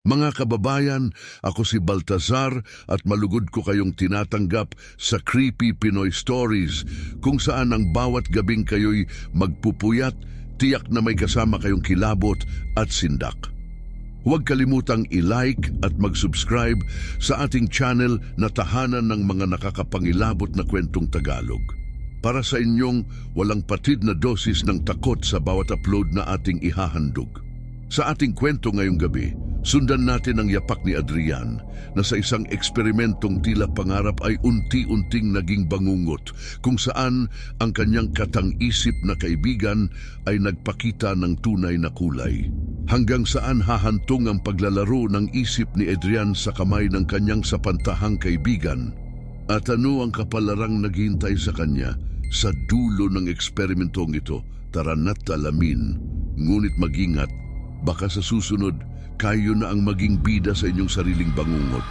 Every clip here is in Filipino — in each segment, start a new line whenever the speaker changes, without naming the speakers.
Mga kababayan, ako si Baltazar at malugod ko kayong tinatanggap sa Creepy Pinoy Stories kung saan ang bawat gabing kayo'y magpupuyat, tiyak na may kasama kayong kilabot at sindak. Huwag kalimutang i-like at mag-subscribe sa ating channel na tahanan ng mga nakakapangilabot na kwentong Tagalog. Para sa inyong walang patid na dosis ng takot sa bawat upload na ating ihahandog. Sa ating kwento ngayong gabi, sundan natin ang yapak ni Adrian na sa isang eksperimentong tila pangarap ay unti-unting naging bangungot kung saan ang kanyang katang-isip na kaibigan ay nagpakita ng tunay na kulay. Hanggang saan hahantong ang paglalaro ng isip ni Adrian sa kamay ng kanyang sapantahang kaibigan at ano ang kapalarang naghihintay sa kanya sa dulo ng eksperimentong ito, tara na't alamin. Ngunit magingat, baka sa susunod, kayo na ang maging bida sa inyong sariling bangungot.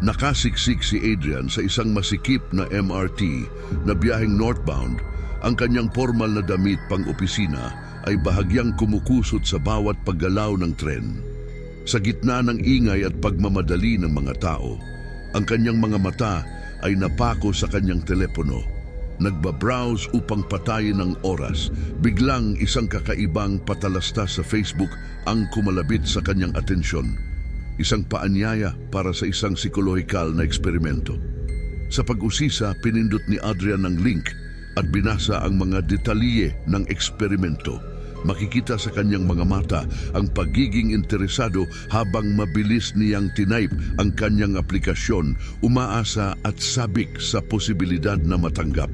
Nakasiksik si Adrian sa isang masikip na MRT na biyaheng northbound. Ang kanyang formal na damit pang opisina ay bahagyang kumukusot sa bawat paggalaw ng tren. Sa gitna ng ingay at pagmamadali ng mga tao, ang kanyang mga mata ay napako sa kanyang telepono. Nagbabrowse upang patayin ang oras. Biglang isang kakaibang patalasta sa Facebook ang kumalabit sa kanyang atensyon. Isang paanyaya para sa isang psikolohikal na eksperimento. Sa pag-usisa, pinindot ni Adrian ang link at binasa ang mga detalye ng eksperimento. Makikita sa kanyang mga mata ang pagiging interesado habang mabilis niyang tinype ang kanyang aplikasyon, umaasa at sabik sa posibilidad na matanggap.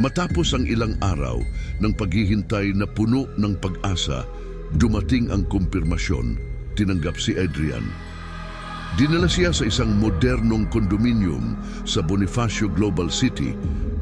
Matapos ang ilang araw ng paghihintay na puno ng pag-asa, dumating ang kumpirmasyon, tinanggap si Adrian. Dinala siya sa isang modernong kondominium sa Bonifacio Global City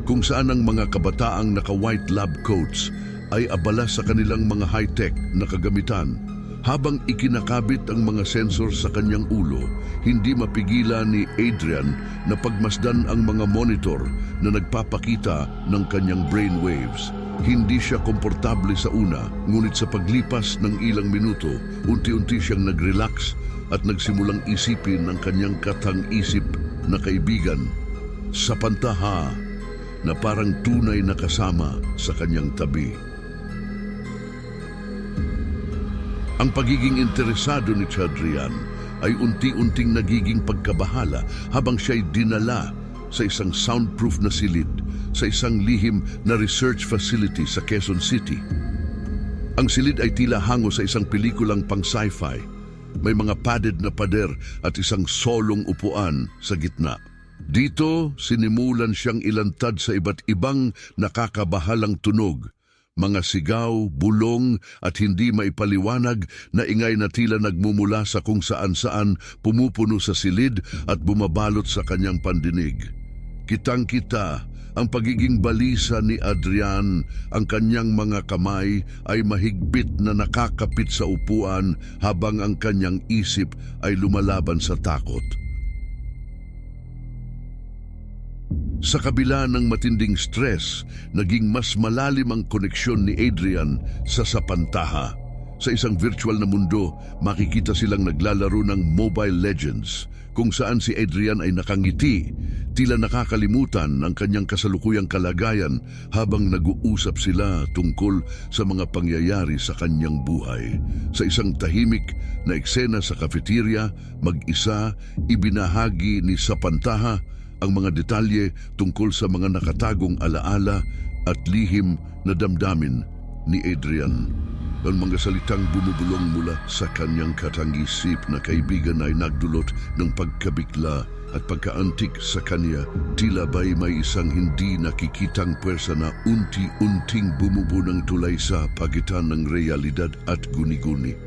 kung saan ang mga kabataang naka-white lab coats ay abala sa kanilang mga high-tech na kagamitan. Habang ikinakabit ang mga sensor sa kanyang ulo, hindi mapigilan ni Adrian na pagmasdan ang mga monitor na nagpapakita ng kanyang brainwaves. Hindi siya komportable sa una, ngunit sa paglipas ng ilang minuto, unti-unti siyang nag-relax at nagsimulang isipin ng kanyang katang-isip na kaibigan sa pantaha na parang tunay na kasama sa kanyang tabi. Ang pagiging interesado ni Chadrian ay unti-unting nagiging pagkabahala habang siya'y dinala sa isang soundproof na silid sa isang lihim na research facility sa Quezon City. Ang silid ay tila hango sa isang pelikulang pang sci-fi. May mga padded na pader at isang solong upuan sa gitna. Dito, sinimulan siyang ilantad sa iba't ibang nakakabahalang tunog. Mga sigaw, bulong at hindi maipaliwanag na ingay na tila nagmumula sa kung saan-saan pumupuno sa silid at bumabalot sa kanyang pandinig. Kitang-kita ang pagiging balisa ni Adrian, ang kanyang mga kamay ay mahigpit na nakakapit sa upuan habang ang kanyang isip ay lumalaban sa takot. Sa kabila ng matinding stress, naging mas malalim ang koneksyon ni Adrian sa Sapantaha. Sa isang virtual na mundo, makikita silang naglalaro ng Mobile Legends, kung saan si Adrian ay nakangiti, tila nakakalimutan ang kanyang kasalukuyang kalagayan habang nag-uusap sila tungkol sa mga pangyayari sa kanyang buhay. Sa isang tahimik na eksena sa cafeteria, mag-isa, ibinahagi ni Sapantaha ang mga detalye tungkol sa mga nakatagong alaala at lihim na damdamin ni Adrian. Ang mga salitang bumubulong mula sa kanyang katangisip na kaibigan ay nagdulot ng pagkabigla at pagkaantik sa kanya, tila ba'y may isang hindi nakikitang pwersa na unti-unting bumubunang tulay sa pagitan ng realidad at guni-guni.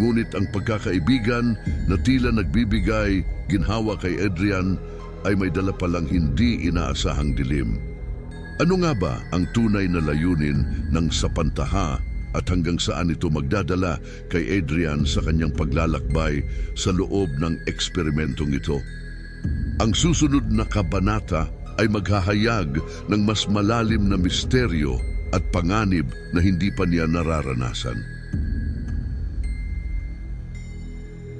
Ngunit ang pagkakaibigan na tila nagbibigay ginhawa kay Adrian ay may dala palang hindi inaasahang dilim. Ano nga ba ang tunay na layunin ng sapantaha at hanggang saan ito magdadala kay Adrian sa kanyang paglalakbay sa loob ng eksperimentong ito? Ang susunod na kabanata ay maghahayag ng mas malalim na misteryo at panganib na hindi pa niya nararanasan.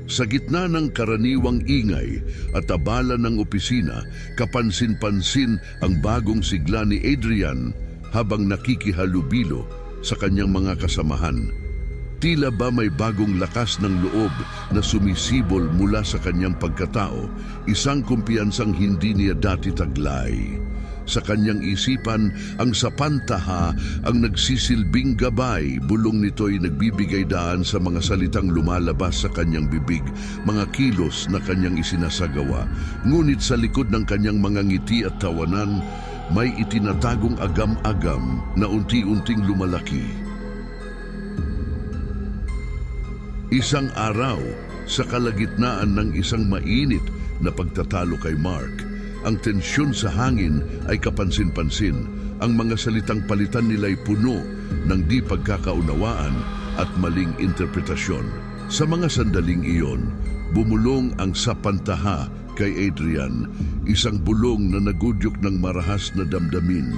Sa gitna ng karaniwang ingay at abala ng opisina, kapansin-pansin ang bagong sigla ni Adrian habang nakikihalubilo sa kanyang mga kasamahan. Tila ba may bagong lakas ng loob na sumisibol mula sa kanyang pagkatao, isang kumpiyansang hindi niya dati taglay. Sa kanyang isipan, ang sapantaha ang nagsisilbing gabay, bulong nito'y nagbibigay daan sa mga salitang lumalabas sa kanyang bibig, mga kilos na kanyang isinasagawa. Ngunit sa likod ng kanyang mga ngiti at tawanan, may itinatagong agam-agam na unti-unting lumalaki. Isang araw, sa kalagitnaan ng isang mainit na pagtatalo kay Mark, ang tensyon sa hangin ay kapansin-pansin. Ang mga salitang palitan nila'y puno ng di pagkakaunawaan at maling interpretasyon. Sa mga sandaling iyon, bumulong ang sapantaha kay Adrian, isang bulong na nagudyok ng marahas na damdamin.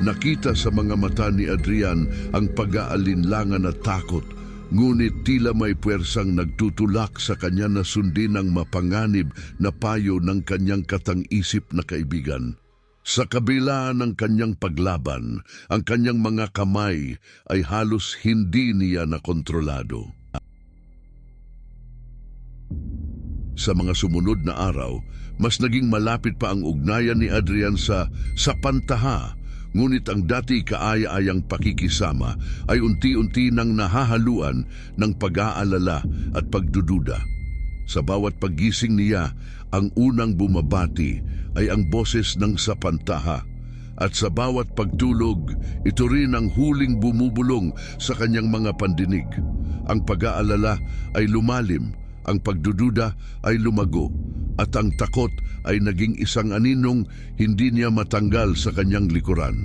Nakita sa mga mata ni Adrian ang pag-aalinlangan at takot Ngunit tila may puwersang nagtutulak sa kanya na sundin ang mapanganib na payo ng kanyang katang-isip na kaibigan. Sa kabila ng kanyang paglaban, ang kanyang mga kamay ay halos hindi niya nakontrolado. Sa mga sumunod na araw, mas naging malapit pa ang ugnayan ni Adrian sa Sapantaha, ngunit ang dati kaaya-ayang pakikisama ay unti-unti nang nahahaluan ng pag-aalala at pagdududa. Sa bawat paggising niya, ang unang bumabati ay ang boses ng Sapantaha at sa bawat pagtulog, ito rin ang huling bumubulong sa kanyang mga pandinig. Ang pag-aalala ay lumalim, ang pagdududa ay lumago, at ang takot ay naging isang aninong hindi niya matanggal sa kanyang likuran.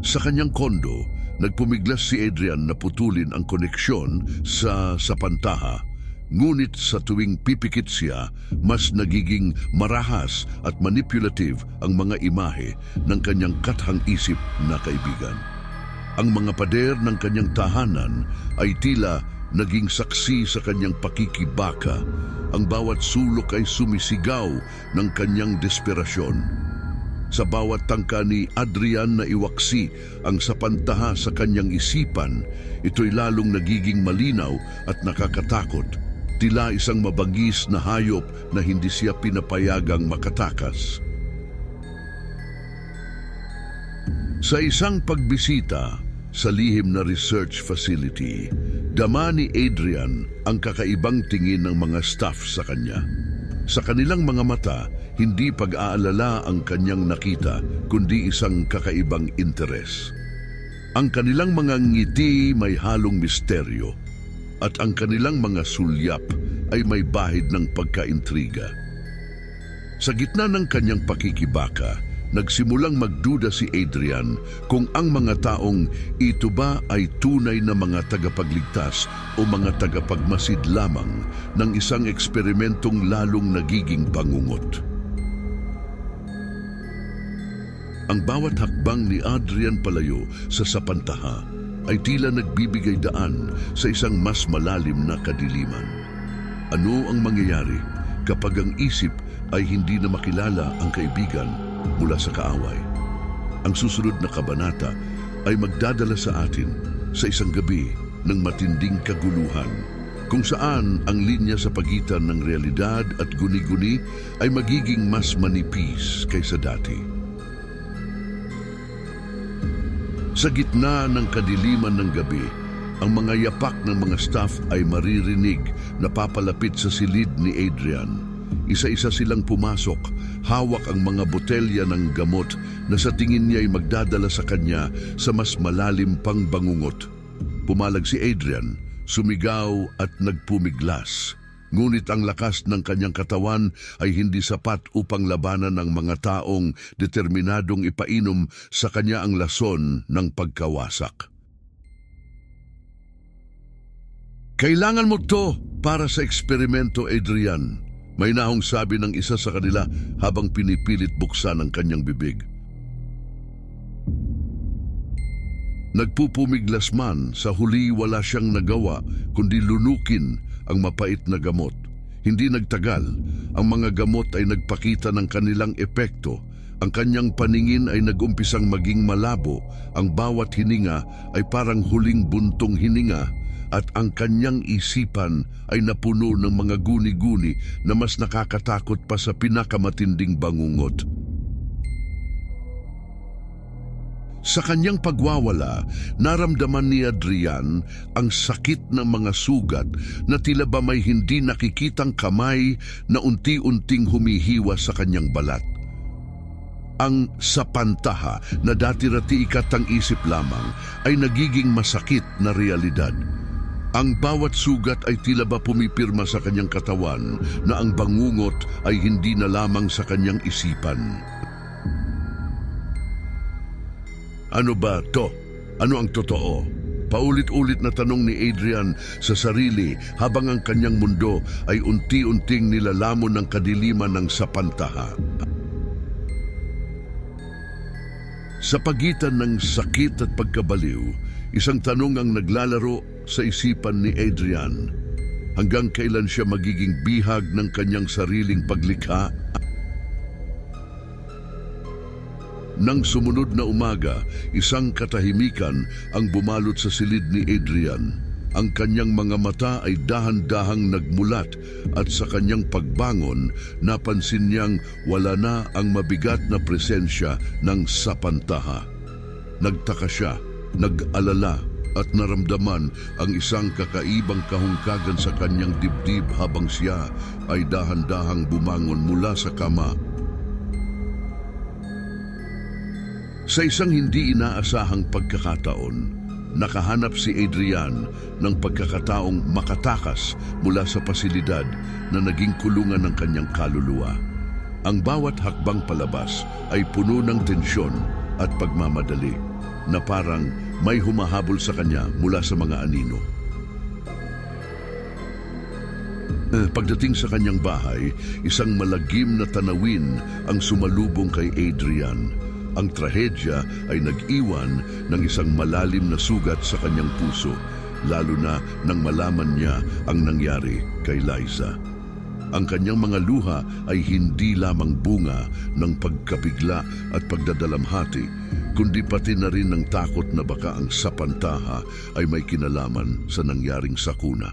Sa kanyang kondo, nagpumiglas si Adrian na putulin ang koneksyon sa Sapantaha Ngunit sa tuwing pipikit siya, mas nagiging marahas at manipulative ang mga imahe ng kanyang kathang isip na kaibigan. Ang mga pader ng kanyang tahanan ay tila naging saksi sa kanyang pakikibaka. Ang bawat sulok ay sumisigaw ng kanyang desperasyon. Sa bawat tangka ni Adrian na iwaksi ang sapantaha sa kanyang isipan, ito'y lalong nagiging malinaw at nakakatakot tila isang mabagis na hayop na hindi siya pinapayagang makatakas. Sa isang pagbisita sa lihim na research facility, dama ni Adrian ang kakaibang tingin ng mga staff sa kanya. Sa kanilang mga mata, hindi pag-aalala ang kanyang nakita, kundi isang kakaibang interes. Ang kanilang mga ngiti may halong misteryo, at ang kanilang mga sulyap ay may bahid ng pagkaintriga. Sa gitna ng kanyang pakikibaka, nagsimulang magduda si Adrian kung ang mga taong ito ba ay tunay na mga tagapagligtas o mga tagapagmasid lamang ng isang eksperimentong lalong nagiging bangungot. Ang bawat hakbang ni Adrian palayo sa sapantaha ay tila nagbibigay daan sa isang mas malalim na kadiliman. Ano ang mangyayari kapag ang isip ay hindi na makilala ang kaibigan mula sa kaaway? Ang susunod na kabanata ay magdadala sa atin sa isang gabi ng matinding kaguluhan kung saan ang linya sa pagitan ng realidad at guni-guni ay magiging mas manipis kaysa dati. Sa gitna ng kadiliman ng gabi, ang mga yapak ng mga staff ay maririnig na papalapit sa silid ni Adrian. Isa-isa silang pumasok, hawak ang mga botelya ng gamot na sa tingin niya ay magdadala sa kanya sa mas malalim pang bangungot. Pumalag si Adrian, sumigaw at nagpumiglas. Ngunit ang lakas ng kanyang katawan ay hindi sapat upang labanan ng mga taong determinadong ipainom sa kanya ang lason ng pagkawasak. Kailangan mo to para sa eksperimento, Adrian. May nahong sabi ng isa sa kanila habang pinipilit buksan ang kanyang bibig. Nagpupumiglas man, sa huli wala siyang nagawa kundi lunukin ang mapait na gamot. Hindi nagtagal, ang mga gamot ay nagpakita ng kanilang epekto. Ang kanyang paningin ay nagumpisang maging malabo, ang bawat hininga ay parang huling buntong hininga at ang kanyang isipan ay napuno ng mga guni-guni na mas nakakatakot pa sa pinakamatinding bangungot. Sa kanyang pagwawala, naramdaman ni Adrian ang sakit ng mga sugat na tila ba may hindi nakikitang kamay na unti-unting humihiwa sa kanyang balat. Ang sapantaha na dati-rati ikatang isip lamang ay nagiging masakit na realidad. Ang bawat sugat ay tila ba pumipirma sa kanyang katawan na ang bangungot ay hindi na lamang sa kanyang isipan. Ano ba to? Ano ang totoo? Paulit-ulit na tanong ni Adrian sa sarili habang ang kanyang mundo ay unti-unting nilalamon ng kadiliman ng sapantaha. Sa pagitan ng sakit at pagkabaliw, isang tanong ang naglalaro sa isipan ni Adrian. Hanggang kailan siya magiging bihag ng kanyang sariling paglikha Nang sumunod na umaga, isang katahimikan ang bumalot sa silid ni Adrian. Ang kanyang mga mata ay dahan-dahang nagmulat at sa kanyang pagbangon, napansin niyang wala na ang mabigat na presensya ng sapantaha. Nagtaka siya, nag-alala at naramdaman ang isang kakaibang kahungkagan sa kanyang dibdib habang siya ay dahan-dahang bumangon mula sa kama Sa isang hindi inaasahang pagkakataon, nakahanap si Adrian ng pagkakataong makatakas mula sa pasilidad na naging kulungan ng kanyang kaluluwa. Ang bawat hakbang palabas ay puno ng tensyon at pagmamadali na parang may humahabol sa kanya mula sa mga anino. Eh, Pagdating sa kanyang bahay, isang malagim na tanawin ang sumalubong kay Adrian. Ang trahedya ay nag-iwan ng isang malalim na sugat sa kanyang puso, lalo na nang malaman niya ang nangyari kay Liza. Ang kanyang mga luha ay hindi lamang bunga ng pagkabigla at pagdadalamhati, kundi pati na rin ng takot na baka ang sapantaha ay may kinalaman sa nangyaring sakuna.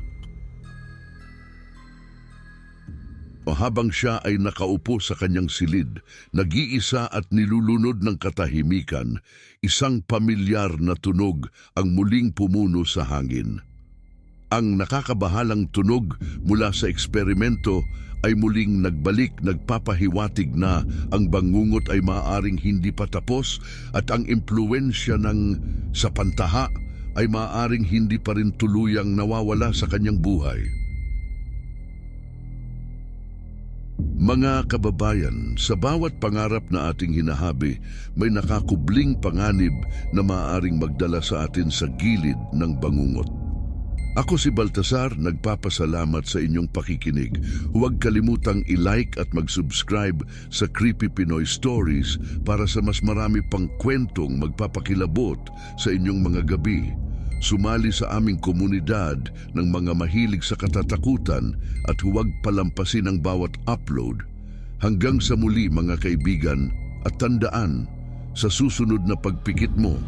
O habang siya ay nakaupo sa kanyang silid, nag-iisa at nilulunod ng katahimikan, isang pamilyar na tunog ang muling pumuno sa hangin. Ang nakakabahalang tunog mula sa eksperimento ay muling nagbalik nagpapahiwatig na ang bangungot ay maaaring hindi pa tapos at ang impluensya ng sapantaha ay maaaring hindi pa rin tuluyang nawawala sa kanyang buhay. Mga kababayan, sa bawat pangarap na ating hinahabi, may nakakubling panganib na maaaring magdala sa atin sa gilid ng bangungot. Ako si Baltasar, nagpapasalamat sa inyong pakikinig. Huwag kalimutang i-like at mag-subscribe sa Creepy Pinoy Stories para sa mas marami pang kwentong magpapakilabot sa inyong mga gabi. Sumali sa aming komunidad ng mga mahilig sa katatakutan at huwag palampasin ang bawat upload. Hanggang sa muli mga kaibigan at tandaan, sa susunod na pagpikit mo,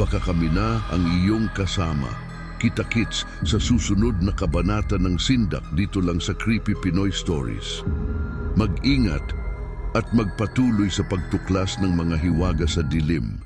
baka kami na ang iyong kasama. Kita-kits sa susunod na kabanata ng Sindak dito lang sa Creepy Pinoy Stories. Mag-ingat at magpatuloy sa pagtuklas ng mga hiwaga sa dilim.